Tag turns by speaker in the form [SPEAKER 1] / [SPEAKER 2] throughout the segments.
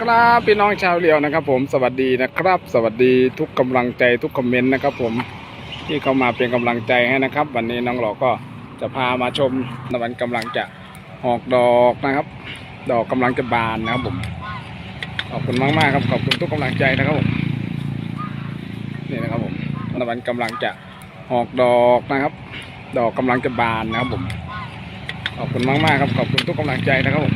[SPEAKER 1] ครับพี่น้องชาวเรียวนะครับ ผมสวัสดีนะครับ สวัสดีทุกกำลังใจทุกคอมเมนต์นะครับ ผมที่เข้ามาเป็นกำลังใจให้นะครับ วันนี้น้องหลอกก็จะพามาชมตะวันกำลังจะออกดอกนะครับ ดอกกำลังจะบานนะครับผมขอบคุณมากมากครับขอบคุณทุกกำลังใจนะครับผมนี่นะครับผมตะวันกำลังจะออกดอกนะครับ ดอกกำลังจะบานนะครับผมขอบคุณมากมากครับขอบคุณทุกกำลังใจนะครับผม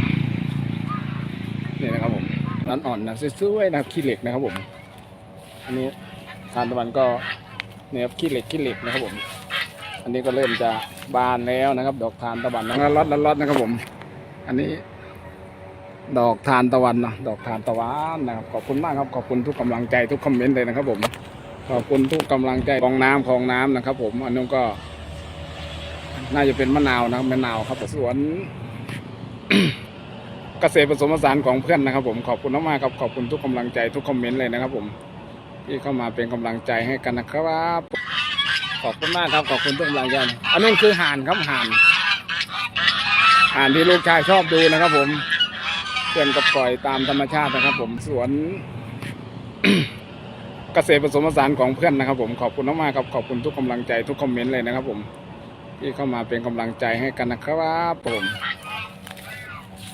[SPEAKER 1] นี่นะครับผมร้า นอ่อนนะสวยๆนะครับขี้เหล็กนะครับผม อันนี้ทานตะวันก็เนี่ยครับขี้เหล็กขี้เหล็กนะครับผม อันนี้ก็เริ่มจะบานแล้วนะครับ ดอกทานตะวันนะครับล็อตล็อตนะครับผม อันนี้ ดอกทานตะวันนะดอกทานตะวันนะครับขอบคุณมากครับขอบคุณทุกกำลังใจทุกคอมเมนต์เลยนะครับ ผม ขอบคุณทุกกำลังใจของน้ำของน้ำนะครับ ผม อันนู้นก็น่าจะเป็นมะนาวนะครับมะนาวครับสวน เกษตรผสมผสานของเพื่อนนะครับ ผมขอบคุณมากๆครับขอบคุณทุกกำลังใจทุกคอมเมนต์เลยนะครับ ผมที่เข้ามาเป็นกำลังใจให้กันนะครับ ขอบคุณมากครับขอบคุณทุกกำลังใจอันนู้นคือห่านครับห่านห่านที่ลูกชายชอบดูนะครับ ผมเพื่อนก็ปล่อยตามธรรมชาตินะครับ ผมสวนเกษตรผสมผสานของเพื่อนนะครับ ผมขอบคุณมากๆครับขอบคุณทุกกำลังใจทุกคอมเมนต์เลยนะครับ ผมที่เข้ามาเป็นกำลังใจให้กันนะครับผม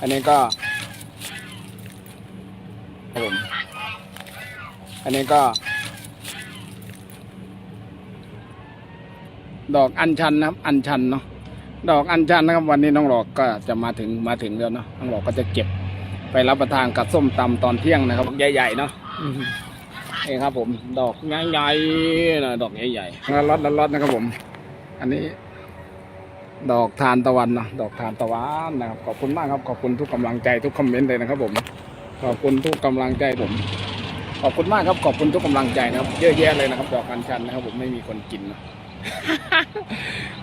[SPEAKER 1] อันนี้ก็ ครับผม อันนี้ก็ ดอกอัญชันนะครับ อัญชันเนาะ ดอกอัญชันนะครับ วันนี้น้องหลอกก็จะมาถึงมาถึงแล้วเนาะ น้องหลอกก็จะเก็บไปรับประทานกับส้มตำตอนเที่ยงนะครับ ใหญ่ๆเนาะอืมนี่ครับผม ดอกใหญ่ๆนะดอกใหญ่ๆแล้วรถแล้วรถนะครับผม อันนี้ ดอกทานตะวันเนาะดอกทานตะวันนะครับ ขอบคุณมากครับ ขอบคุณทุกกำลังใจทุกคอมเมนต์เลยนะครับผม ขอบคุณทุกกำลังใจผม ขอบคุณมากครับ ขอบคุณทุกกำลังใจนะครับ เยอะแยะเลยนะครับดอกอัญชันนะครับ ผมไม่มีคนกินนะ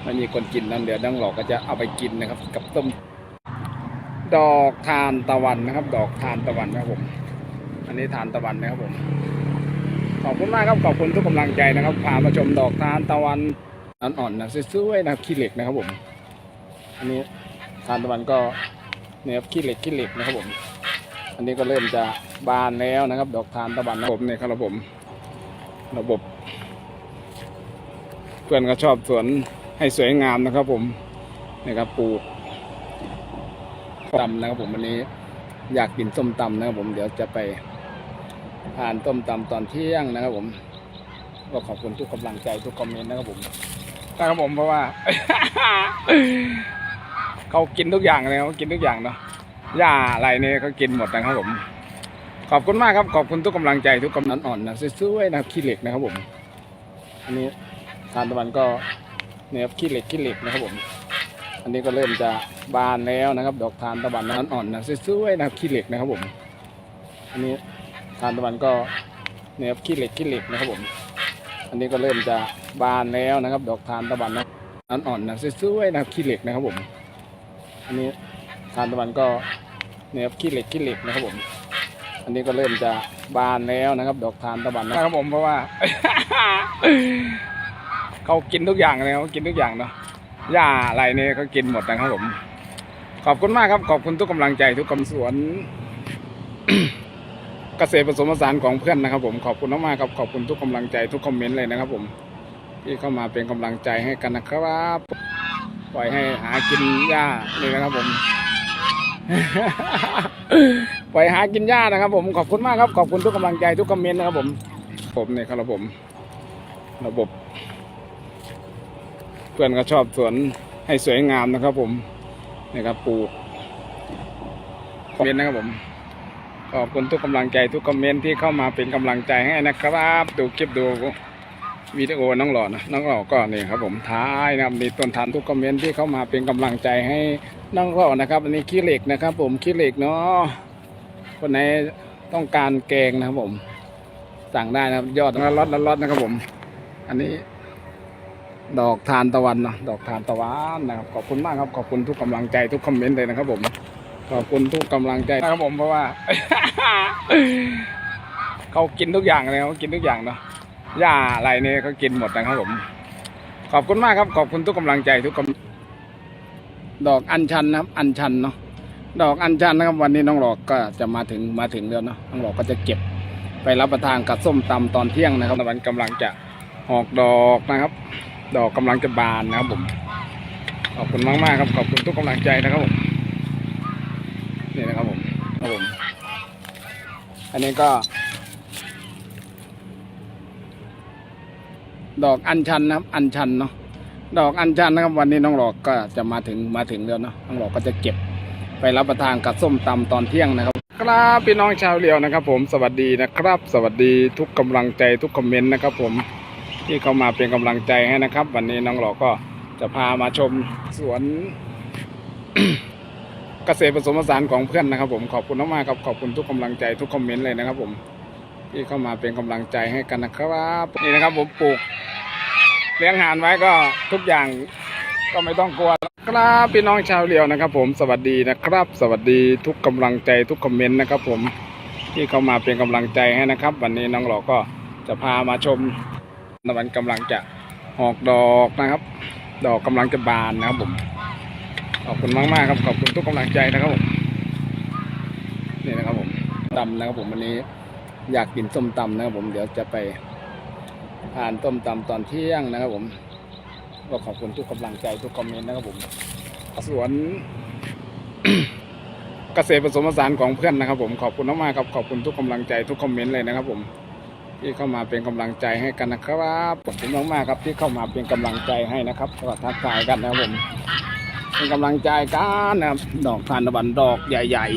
[SPEAKER 1] ไม่มีคนกินนั่นเดี๋ยวดังหลอกก็จะเอาไปกินนะครับ กับต้มดอกทานตะวันนะครับ ดอกทานตะวันนะครับผม อันนี้ทานตะวันนะครับผม ขอบคุณมากครับขอบคุณทุกกำลังใจนะครับพามาชมดอกทานตะวันอ่อนๆนะสวยๆนะครับขี้เหล็กนะครับผม อันนี้ทานตะวันก็เนี่ยครับขี้เหล็กขี้เหล็กนะครับผม อันนี้ก็เริ่มจะบานแล้วนะครับ ดอกทานตะวันนะครับผมเนี่ยครับผม ระบบ เพื่อนก็ชอบสวนให้สวยงามนะครับ ผมนี่ครับปลูกตำนะครับผมวันนี้อยากกินส้มตำนะครับ ผมเดี๋ยวจะไปทานต้มตำตอนเที่ยงนะครับ ผมก็ขอบคุณทุกกำลังใจทุกคอมเมนต์นะครับผมนะครับผมเพราะว่า เขากินทุกอย่างเลยเขากินทุกอย่างเนาะ หญ้าอะไรเนี่ยเขากินหมดนะครับผม ขอบคุณมากครับ ขอบคุณทุกกำลังใจทุกกำลังอ่อนนะสวยๆนะครับขี้เหล็กนะครับผมอันนี้ทานตะวันก็เนี่ยครับขี้เหล็กขี้เหล็กนะครับผมอันนี้ก็เริ่มจะบานแล้วนะครับดอกทานตะวันนั้นอ่อนนะสวยๆนะครับขี้เหล็กนะครับผม อันนี้ทานตะวันก็เนี่ยครับขี้เหล็กขี้เหล็กนะครับผม อันนี้ก็เริ่มจะบานแล้วนะครับ ดอกทานตะวันนะอ่อนนะสวยๆนะครับขี้เหล็กนะครับผม อันนี้ทานตะวันก็ นี่ยครับขี้เหล็กขี้เหล็กนะครับผม อันนี้ก็เริ่มจะบานแล้วนะครับ ดอกทานตะวันนะครับผมเพราะว่า เขากินทุกอย่างเลยเขากินทุกอย่างเนาะหญ้าอะไรเนี่ยเขากินหมดนะครับผม ขอบคุณมากครับ ขอบคุณทุกกำลังใจทุกกำสวนเกษตรผสมผสานของเพื่อนนะครับ ผมขอบคุณมากๆครับขอบคุณทุกกำลังใจทุกคอมเมนต์เลยนะครับ ผมที่เข้ามาเป็นกำลังใจให้กันนะครับ ปล่อยให้หากินหญ้านี่นะครับผม ปล่อยหากินหญ้านะครับ ผมขอบคุณมากครับ ขอบคุณทุกกำลังใจทุกคอมเมนต์นะครับผม ผมเนี่ยครับผม ระบบ เพื่อนก็ชอบสวนให้สวยงามนะครับ ผมนี่ครับปลูกคอมเมนต์นะครับผมขอบคุณทุกกำลังใจทุกคอมเมนต์ที่เข้ามาเป็นกำลังใจให้นะครับ ดูคลิปดู วิดีโอน้องหล่อนะน้องหล่อก็นี่ครับผมท้ายนะครับมีต้นทานทุกคอมเมนต์ที่เข้ามาเป็นกำลังใจให้น้องหล่อนะครับอันนี้ขี้เหล็กนะครับ ผมขี้เหล็กเนาะคนไหนต้องการแกงนะครับผม สั่งได้นะครับยอดละลอตละลอตนะครับผม อันนี้ ดอกทานตะวันเนาะดอกทานตะวันนะครับขอบคุณมากครับขอบคุณทุกกำลังใจทุกคอมเมนต์เลยนะครับ ผมขอบคุณทุกกำลังใจนะครับผมเพราะว่า เขากินทุกอย่างเลยเขากินทุกอย่างเนาะ หญ้าอะไรเนี่ยเขากินหมดนะครับผม ขอบคุณมากครับ ขอบคุณทุกกำลังใจทุกกำดอกอัญชันนะครับ อัญชันเนาะดอกอัญชันนะครับวันนี้น้องหลอกก็จะมาถึงมาถึงแล้วเนาะน้องหลอกก็จะเก็บไปรับประทานกับส้มตำตอนเที่ยงนะครับมันกำลังจะออกดอกนะครับ ดอกกำลังจะบานนะครับผมขอบคุณมากมากครับ ขอบคุณทุกกำลังใจนะครับผมนี่นะครับผมครับผม อันนี้ก็ ดอกอัญชันนะครับ อัญชันเนาะดอกอัญชันนะครับวันนี้น้องหลอกก็จะมาถึงมาถึงแล้วเนาะน้องหลอกก็จะเก็บไปรับประทานกับส้มตำตอนเที่ยงนะครับ ครับพี่น้องชาวเรียวนะครับ ผมสวัสดีนะครับ สวัสดีทุกกำลังใจทุกคอมเมนต์นะครับ ผมที่เข้ามาเป็นกำลังใจให้นะครับ วันนี้น้องหลอกก็จะพามาชมสวนเกษตรผสมผสานของเพื่อนนะครับ ผมขอบคุณมากๆครับขอบคุณทุกกำลังใจทุกคอมเมนต์เลยนะครับ ผมที่เข้ามาเป็นกำลังใจให้กันนะครับนี่นะครับ ผมปลูก เลี้ยงห่านไว้ก็ทุกอย่างก็ไม่ต้องกลัวครับพี่น้องชาวเรียวนะครับ ผมสวัสดีนะครับ สวัสดีทุกกำลังใจทุกคอมเมนต์นะครับ ผมที่เข้ามาเป็นกำลังใจให้นะครับ วันนี้น้องหลอกก็จะพามาชมมันกำลังจะออกดอกนะครับ ดอกกำลังจะบานนะครับผมขอบคุณมากมากครับขอบคุณทุกกำลังใจนะครับผมนี่นะครับผมตำนะครับผมวันนี้อยากกินส้มตำนะครับผมเดี๋ยวจะไป ทานต้มตำตอนเที่ยงนะครับผมก็ขอบคุณทุกกำลังใจทุกคอมเมนต์นะครับผมสวนเกษตรผสมผสานของเพื่อนนะครับ ผมขอบคุณมากๆครับขอบคุณทุกกำลังใจทุกคอมเมนต์เลยนะครับผมที่เข้ามาเป็นกำลังใจให้กันนะครับขอบคุณมากๆครับที่เข้ามาเป็นกำลังใจให้นะครับก็ทักทายกันนะครับผมเป็นกำลังใจกันนะครับดอกทานตะวันดอกใหญ่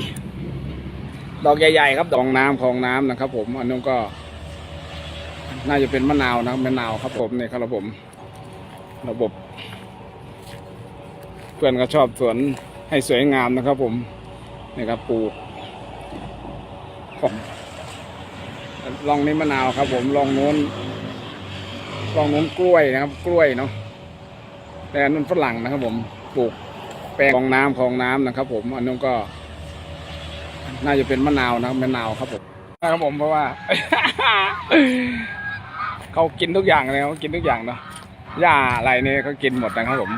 [SPEAKER 1] ๆ ดอกใหญ่ ๆ ครับดอกน้ำของน้ำนะครับ ผมอันนู้นก็ น่าจะเป็นมะนาวนะครับมะนาวครับผมเนี่ยครับระบบระบบ เพื่อนก็ชอบสวนให้สวยงามนะครับ ผมนี่ครับปลูกลองนี้มะนาวครับ ผมลองโน้นลองโน้นกล้วยนะครับ กล้วยเนาะแต่อันนู้นฝรั่งนะครับ ผมปลูกแปลงของน้ำของน้ำนะครับ ผมอันนู้นก็ น่าจะเป็นมะนาวนะครับมะนาวครับผมนะครับผมเพราะว่า เขากินทุกอย่างเลยเขากินทุกอย่างเนาะหญ้าอะไรเนี่ยเขากินหมดนะครับผม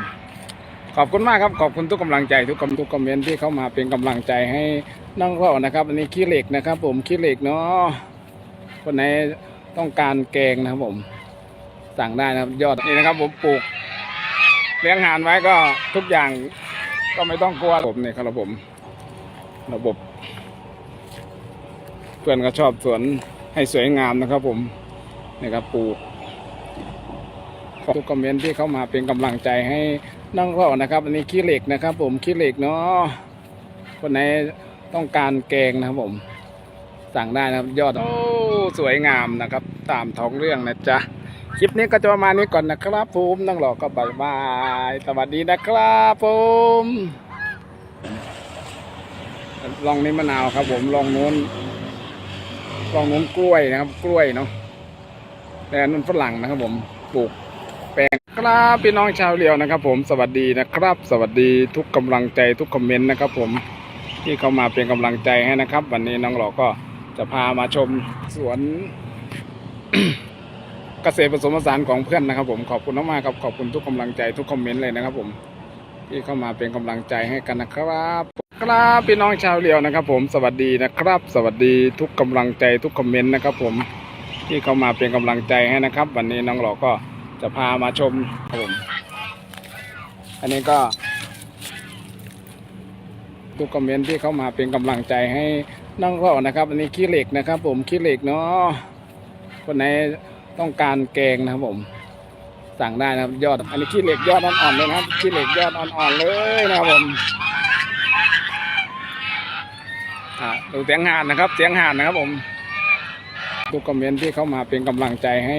[SPEAKER 1] ขอบคุณมากครับขอบคุณทุกกำลังใจทุกคอมทุกคอมเมนต์ที่เข้ามาเป็นกำลังใจให้น้องเรานะครับ อันนี้ขี้เหล็กนะครับ ผมขี้เหล็กเนาะคนไหนต้องการแกงนะครับผม สั่งได้นะครับ ยอดนี่นะครับ ผมปลูกเลี้ยงหานไว้ก็ทุกอย่างก็ไม่ต้องกลัวผมเนี่ยครับระบบระบบ เพื่อนก็ชอบสวนให้สวยงามนะครับผม นี่ครับปูขอบทุกคอมเมนต์ที่เข้ามาเป็นกำลังใจให้น้องเรานะครับอันนี้ขี้เหล็กนะครับ ผมขี้เหล็กเนาะคนไหนต้องการแกงนะครับผม สั่งได้นะครับ ยอดโอ้สวยงามนะครับ ตามท้องเรื่องนะจ๊ะคลิปนี้ก็จะประมาณนี้ก่อนนะครับผมน้องหลอก็บายบาย สวัสดีนะครับผมลองนี้มะนาวครับ ผมลองโน้นลองโน้นกล้วยนะครับ กล้วยเนาะ แต่นนั้นฝรั่งนะครับผมปลูกแปลงครับพี่น้องชาวเรียวนะครับ ผมสวัสดีนะครับ สวัสดีทุกกำลังใจทุกคอมเมนต์นะครับ ผมที่เข้ามาเป็นกำลังใจให้นะครับ วันนี้น้องหลอกก็จะพามาชมสวนเกษตรผสมผสานของเพื่อนนะครับ ผมขอบคุณมากๆครับขอบคุณทุกกำลังใจทุกคอมเมนต์เลยนะครับ ผมที่เข้ามาเป็นกำลังใจให้กันนะครับครับพี่น้องชาวเรียวนะครับ ผมสวัสดีนะครับ สวัสดีทุกกำลังใจทุกคอมเมนต์นะครับ ผม ที่เข้ามาเป็นกำลังใจให้นะครับ วันนี้น้องหลอกก็จะพามาชมครับผมอันนี้ก็ทุกคอมเมนต์ที่เข้ามาเป็นกำลังใจให้น้องเรานะครับ อันนี้ขี้เหล็กนะครับ ผมขี้เหล็กเนาะคนไหนต้องการแกงนะครับผมสั่งได้นะครับยอด อันนี้ขี้เหล็กยอดอ่อนๆเลยนะครับขี้เหล็กยอดอ่อนๆเลยนะครับผมดูเสียงห่านนะครับ เสียงห่านนะครับผม ทุกคอมเมนต์ที่เข้ามาเป็นกำลังใจให้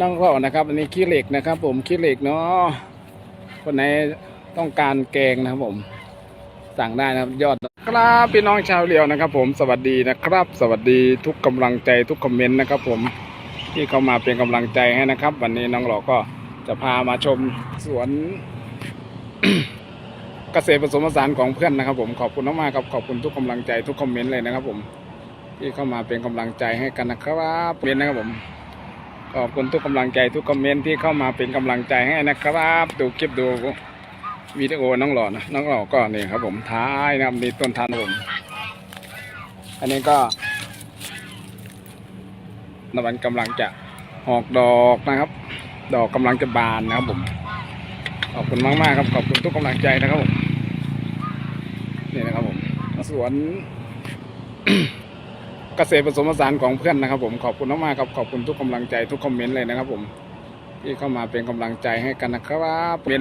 [SPEAKER 1] น้องเรานะครับ อันนี้ขี้เหล็กนะครับ ผมขี้เหล็กเนาะคนไหนต้องการแกงนะครับผม สั่งได้นะครับยอดครับพี่น้องชาวเรียวนะครับ ผมสวัสดีนะครับ สวัสดีทุกกำลังใจทุกคอมเมนต์นะครับ ผมที่เข้ามาเป็นกำลังใจให้นะครับ วันนี้น้องหลอกก็จะพามาชมสวนเกษตรผสมผสานของเพื่อนนะครับ ผมขอบคุณมากๆครับขอบคุณทุกกำลังใจทุกคอมเมนต์เลยนะครับ ผม ที่เข้ามาเป็นกำลังใจให้กันนะครับเมนนะครับผมขอบคุณทุกกำลังใจทุกคอมเมนต์ที่เข้ามาเป็นกำลังใจให้นะครับดูคลิปดูวิดีโอน้องหล่อนะน้องหล่อก็นี่ครับ ผมท้ายนะครับนี่ต้นทานผมอันนี้ก็นวันกำลังจะออกดอกนะครับ ดอกกำลังจะบานนะครับผมขอบคุณมากมากครับขอบคุณทุกกำลังใจนะครับผมนี่นะครับผมสวน เกษตรผสมผสานของเพื่อนนะครับ ผมขอบคุณมากๆครับขอบคุณทุกกำลังใจทุกคอมเมนต์เลยนะครับ ผมที่เข้ามาเป็นกำลังใจให้กันนะครับเป็น